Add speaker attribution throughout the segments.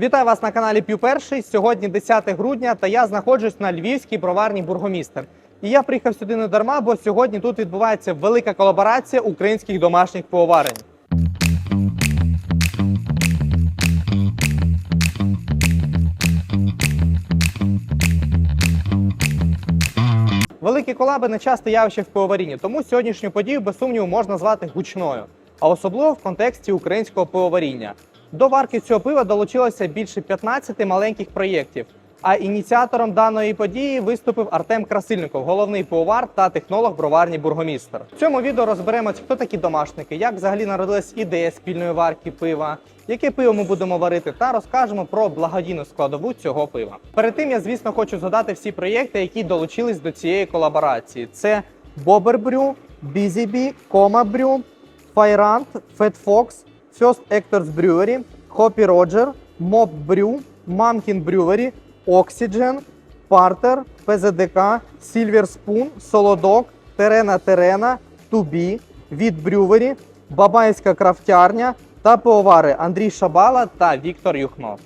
Speaker 1: Вітаю вас на каналі П'ю Перший. Сьогодні 10 грудня, та я знаходжусь на львівській броварні Бургомістер. І я приїхав сюди не дарма, бо сьогодні тут відбувається велика колаборація українських домашніх пивоварень. Великі колаби не часто явище в пивоварінні, тому сьогоднішню подію без сумніву можна звати гучною, а особливо в контексті українського пивоваріння. До варки цього пива долучилося більше 15 маленьких проєктів. А ініціатором даної події виступив Артем Красильников, головний пивовар та технолог броварні Бургомістер. В цьому відео розберемось, хто такі домашники, як взагалі народилась ідея спільної варки пива, яке пиво ми будемо варити, та розкажемо про благодійну складову цього пива. Перед тим я, звісно, хочу згадати всі проєкти, які долучились до цієї колаборації. Це Bobber Brew, Busy Bee, Coma First Actors Brewery, Hoppy Roger, Mob Brew, Mumkin Brewery, Oxygen, Parter, ПЗДК, Silver Spoon, Solodog, Терена Терена, Тубі, від Брювері, Бабайська крафтярня та пивовари Андрій Шабала та Віктор Юхнов.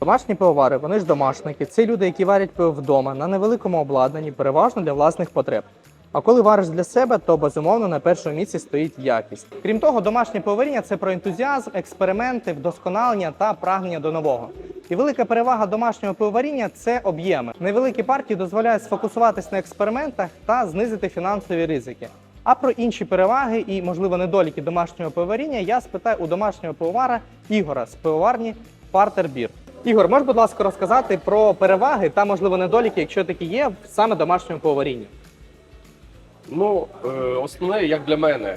Speaker 1: Домашні пивовари, вони ж домашники. Це люди, які варять пиво вдома на невеликому обладнанні, переважно для власних потреб. А коли вариш для себе, то безумовно на першому місці стоїть якість. Крім того, домашнє пивоваріння – це про ентузіазм, експерименти, вдосконалення та прагнення до нового. І велика перевага домашнього пивоваріння це об'єми. Невеликі партії дозволяють сфокусуватись на експериментах та знизити фінансові ризики. А про інші переваги і, можливо, недоліки домашнього пивоваріння я спитаю у домашнього пивовара Ігора з пивоварні Партер Бір. Ігор, можеш, будь ласка, розказати про переваги та, можливо, недоліки, якщо такі є, саме домашньому пивоварінні?
Speaker 2: Ну, е, основне, як для мене,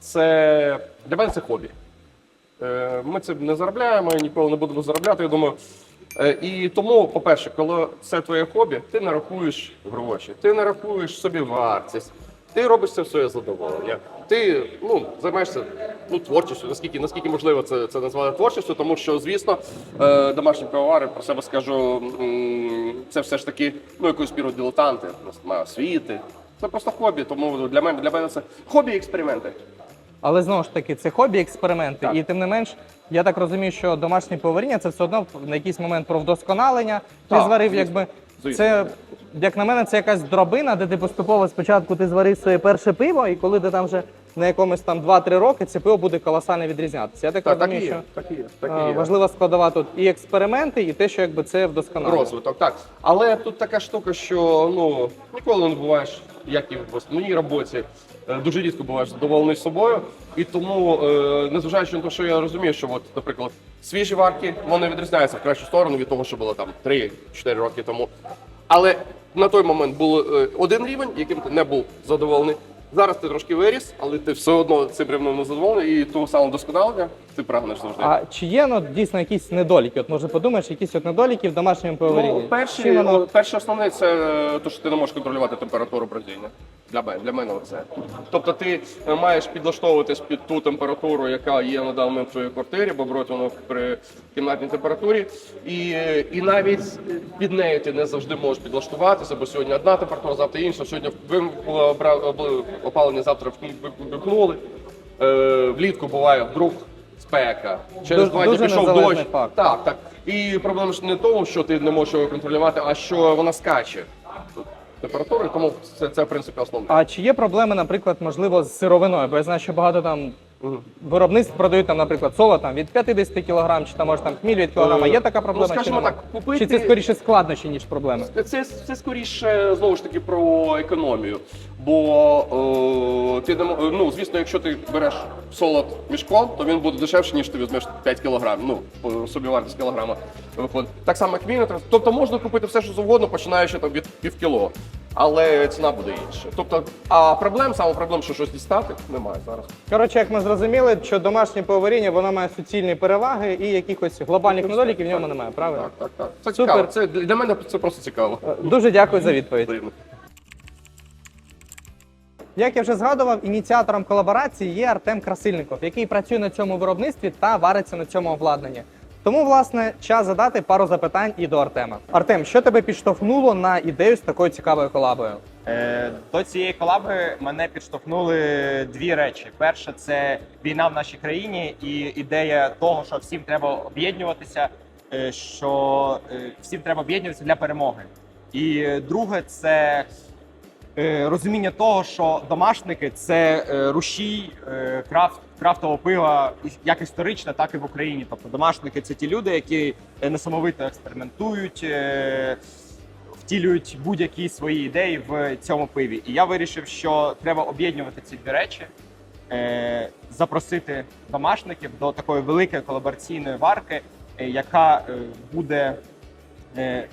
Speaker 2: це для мене це хобі. Е, Ми це не заробляємо, ніколи не будемо заробляти. Я думаю. Е, І тому, по-перше, коли це твоє хобі, ти не рахуєш гроші, ти не рахуєш собі вартість, ти робиш це своє задоволення. Ти ну, займаєшся ну, творчістю, наскільки, наскільки можливо це, це назвати творчістю, тому що, звісно, е, домашні пивовари, про себе скажу, це все ж таки ну, якоюсь мірою дилетанти, освіти. Це просто хобі, тому для мене для мене це хобі і експерименти.
Speaker 1: Але знову ж таки, це хобі, експерименти,
Speaker 2: Так.
Speaker 1: і тим не менш, я так розумію, що домашнє поваріння це все одно на якийсь момент про вдосконалення. Ти
Speaker 2: Так,
Speaker 1: зварив,
Speaker 2: звісно.
Speaker 1: якби це, як на мене, це якась дробина, де ти поступово спочатку ти зварив своє перше пиво, і коли ти там вже на якомусь там 2-3 роки, це пиво буде колосально відрізнятися. Я так,
Speaker 2: Так,
Speaker 1: розумію, що
Speaker 2: Так і є. Так
Speaker 1: е,
Speaker 2: і є.
Speaker 1: важлива складова тут і експерименти, і те, що якби це вдосконалення.
Speaker 2: Розвиток, так. Але тут така штука, що ну ніколи не буваєш, як і в основній роботі. е, Дуже рідко буваєш задоволений собою, і тому, е, незважаючи на те, що я розумію, що, от, наприклад, свіжі варки вони відрізняються в кращу сторону від того, що було там 3-4 роки тому. Але на той момент був один рівень, яким ти не був задоволений. Зараз ти трошки виріс, але ти все одно цим рівнем не задоволений, і того самого досконалення ти прагнеш завжди.
Speaker 1: А чи є ну, дійсно якісь недоліки? От може подумаєш, якісь от недоліки в домашньому пивоварінні?
Speaker 2: Ну, перший,
Speaker 1: Чим воно-
Speaker 2: о, перше основне це е, те, що ти не можеш контролювати температуру бродіння. Для мене, для мене це. Тобто ти е, маєш підлаштовуватись під ту температуру, яка є на даний момент в твоїй квартирі, бо бродь воно при кімнатній температурі. І, е, і навіть під нею ти не завжди можеш підлаштуватися, бо сьогодні одна температура, завтра інша. Сьогодні вимкнуло бра- були опалення, завтра вимкнули. Е, влітку буває вдруг спека. Через два дні пішов дощ.
Speaker 1: факт.
Speaker 2: Так, так. І проблема ж не в тому, що ти не можеш його контролювати, а що вона скаче. Температури, тому це, це в принципі основне.
Speaker 1: А чи є проблеми, наприклад, можливо, з сировиною? Бо я знаю, що багато там. Виробництв продають там, наприклад, соло там від 50 кг, чи там може там хміль від кілограма.
Speaker 2: Е,
Speaker 1: Є така
Speaker 2: ну,
Speaker 1: проблема? чи
Speaker 2: скажімо
Speaker 1: нема?
Speaker 2: так, купити-
Speaker 1: Чи це скоріше складнощі, ніж проблеми?
Speaker 2: Це, це скоріше знову ж таки про економію. Бо е, ти ну, звісно, якщо ти береш солод мішком, то він буде дешевше, ніж ти візьмеш 5 кг. Ну, по собівартість кілограма виходить. Так само, мінітр. Тобто можна купити все, що завгодно, починаючи там від пів кіло. Але ціна буде інша. Тобто, а проблем, саме проблем, що щось дістати, немає зараз.
Speaker 1: Коротше, як ми зрозуміли, що домашнє пивоваріння воно має суцільні переваги і якихось глобальних недоліків в ньому немає, правильно?
Speaker 2: Так, так, так. Це
Speaker 1: Супер.
Speaker 2: цікаво. Це для мене це просто цікаво.
Speaker 1: Е, Дуже дякую за відповідь.
Speaker 2: Взаємно.
Speaker 1: Як я вже згадував, ініціатором колаборації є Артем Красильников, який працює на цьому виробництві та вариться на цьому обладнанні. Тому, власне, час задати пару запитань і до Артема. Артем, що тебе підштовхнуло на ідею з такою цікавою колабою?
Speaker 3: Е, До цієї колаби мене підштовхнули дві речі: перше це війна в нашій країні і ідея того, що всім треба об'єднуватися, е, що е, всім треба об'єднуватися для перемоги. І друге, це е, розуміння того, що домашники це рушій крафт, крафтового пива як історично, так і в Україні. Тобто домашники це ті люди, які е, несамовито експериментують. е, Втілюють будь-які свої ідеї в цьому пиві. І я вирішив, що треба об'єднувати ці дві речі, е, запросити домашників до такої великої колабораційної варки, яка буде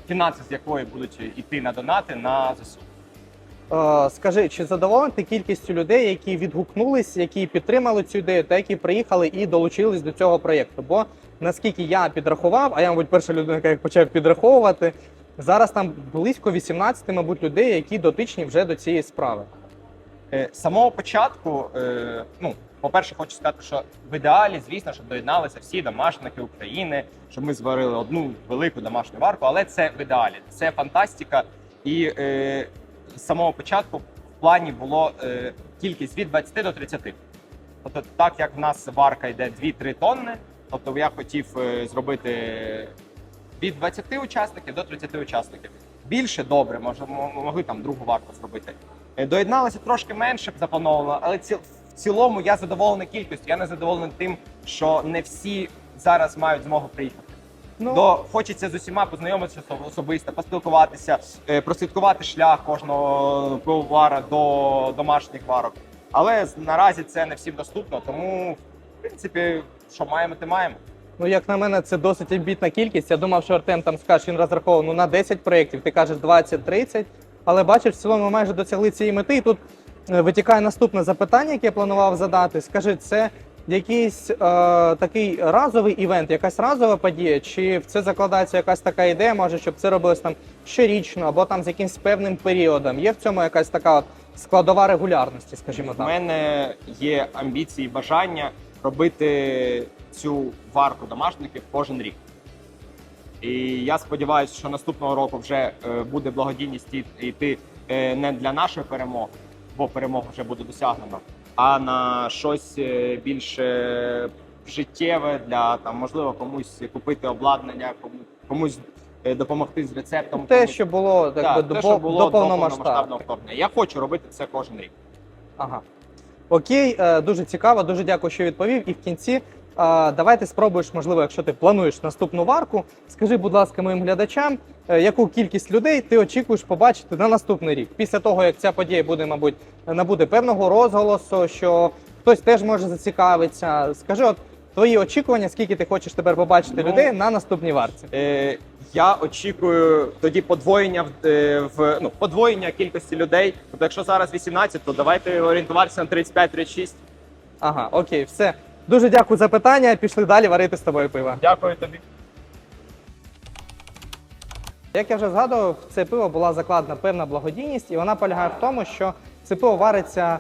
Speaker 3: фінанси з якої будуть йти на донати на ЗСУ.
Speaker 1: Е, Скажи, чи задоволений ти кількістю людей, які відгукнулись, які підтримали цю ідею, та які приїхали і долучились до цього проєкту? Бо наскільки я підрахував, а я, мабуть, перша людина, яка почав підраховувати, зараз там близько 18, мабуть, людей, які дотичні вже до цієї справи.
Speaker 3: Е, З самого початку, е, ну, по-перше, хочу сказати, що в ідеалі, звісно, щоб доєдналися всі домашники України, щоб ми зварили одну велику домашню варку, але це в ідеалі, це фантастика. І з самого початку в плані було е, кількість від 20 до 30. Тобто, так як в нас варка йде 2-3 тонни, тобто я хотів е, зробити від 20 учасників до 30 учасників. Більше добре, може, могли там другу варку зробити. Е, Доєдналося трошки менше б заплановано, але ці, в цілому я задоволений кількістю. Я не задоволений тим, що не всі зараз мають змогу приїхати.
Speaker 1: Ну,
Speaker 3: До хочеться з усіма познайомитися особисто, поспілкуватися, е, прослідкувати шлях кожного пивовара до домашніх варок. Але наразі це не всім доступно, тому в принципі, що маємо, те маємо.
Speaker 1: Ну, як на мене, це досить амбітна кількість. Я думав, що Артем там скаже, він розраховував ну, на 10 проєктів, ти кажеш 20-30. Але бачиш, в цілому ми майже досягли цієї мети. І тут е, витікає наступне запитання, яке я планував задати. Скажи, це якийсь е, такий разовий івент, якась разова подія, чи в це закладається якась така ідея, може, щоб це робилось там щорічно або там з якимсь певним періодом? Є в цьому якась така от складова регулярності, скажімо
Speaker 3: У
Speaker 1: так?
Speaker 3: мене є амбіції, бажання робити цю варку домашників кожен рік. І я сподіваюся, що наступного року вже е, буде благодійність і- йти е, не для нашої перемоги, бо перемога вже буде досягнена, а на щось е, більш життєве для там, можливо, комусь купити обладнання, комусь е, допомогти з рецептом.
Speaker 1: Те,
Speaker 3: комусь-
Speaker 1: що було так,
Speaker 3: да,
Speaker 1: би,
Speaker 3: те,
Speaker 1: до,
Speaker 3: що було
Speaker 1: до
Speaker 3: до
Speaker 1: повномасштабного.
Speaker 3: вторгнення. Я хочу робити це кожен рік.
Speaker 1: Ага. Окей, е, дуже цікаво, дуже дякую, що відповів. І в кінці давайте спробуєш, можливо, якщо ти плануєш наступну варку, скажи, будь ласка, моїм глядачам, е, яку кількість людей ти очікуєш побачити на наступний рік, після того, як ця подія буде, мабуть, набуде певного розголосу, що хтось теж може зацікавитися. Скажи, от твої очікування, скільки ти хочеш тепер побачити
Speaker 3: Ну,
Speaker 1: людей на наступній варці.
Speaker 3: Е, я очікую тоді подвоєння в, е, в ну, подвоєння кількості людей. Тобто, якщо зараз 18, то давайте орієнтуватися на 35-36.
Speaker 1: Ага, окей, все. Дуже дякую за питання. Пішли далі варити з тобою пиво.
Speaker 3: Дякую тобі.
Speaker 1: Як я вже згадував, в це пиво була закладена певна благодійність, і вона полягає в тому, що це пиво вариться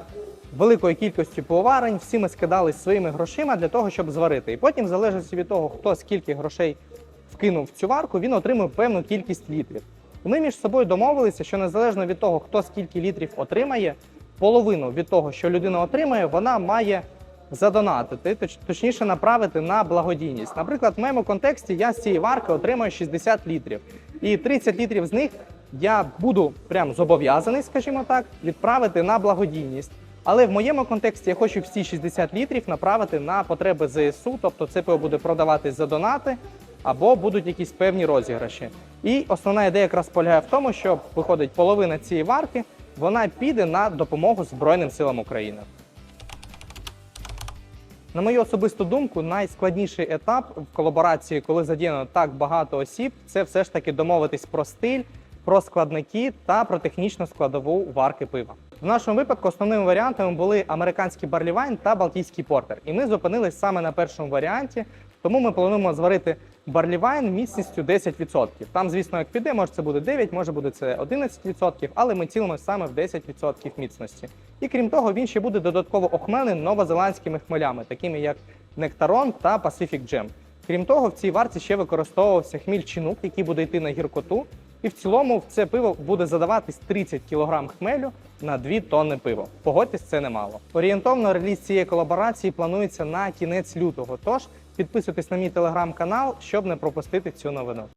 Speaker 1: великою кількістю пивоварень. Всі ми скидались своїми грошима для того, щоб зварити. І потім, в залежності від того, хто скільки грошей вкинув в цю варку, він отримує певну кількість літрів. І ми між собою домовилися, що незалежно від того, хто скільки літрів отримає, половину від того, що людина отримає, вона має задонатити, точ- точніше направити на благодійність. Наприклад, в моєму контексті я з цієї варки отримую 60 літрів, і 30 літрів з них я буду прям зобов'язаний, скажімо так, відправити на благодійність. Але в моєму контексті я хочу всі 60 літрів направити на потреби ЗСУ, тобто це пиво буде продаватись за донати або будуть якісь певні розіграші. І основна ідея якраз полягає в тому, що виходить половина цієї варки, вона піде на допомогу Збройним силам України. На мою особисту думку, найскладніший етап в колаборації, коли задіяно так багато осіб, це все ж таки домовитись про стиль, про складники та про технічну складову варки пива. В нашому випадку основними варіантами були американський барлівайн та балтійський портер. І ми зупинились саме на першому варіанті, тому ми плануємо зварити барлівайн міцністю 10%. Там, звісно, як піде, може це буде 9, може буде це 11%, але ми цілимося саме в 10% міцності. І крім того, він ще буде додатково охмелений новозеландськими хмелями, такими як Нектарон та Pacific Gem. Крім того, в цій варці ще використовувався хміль чинук, який буде йти на гіркоту. І в цілому в це пиво буде задаватись 30 кг хмелю на 2 тонни пива. Погодьтесь, це немало. Орієнтовно реліз цієї колаборації планується на кінець лютого. Тож підписуйтесь на мій телеграм-канал, щоб не пропустити цю новину.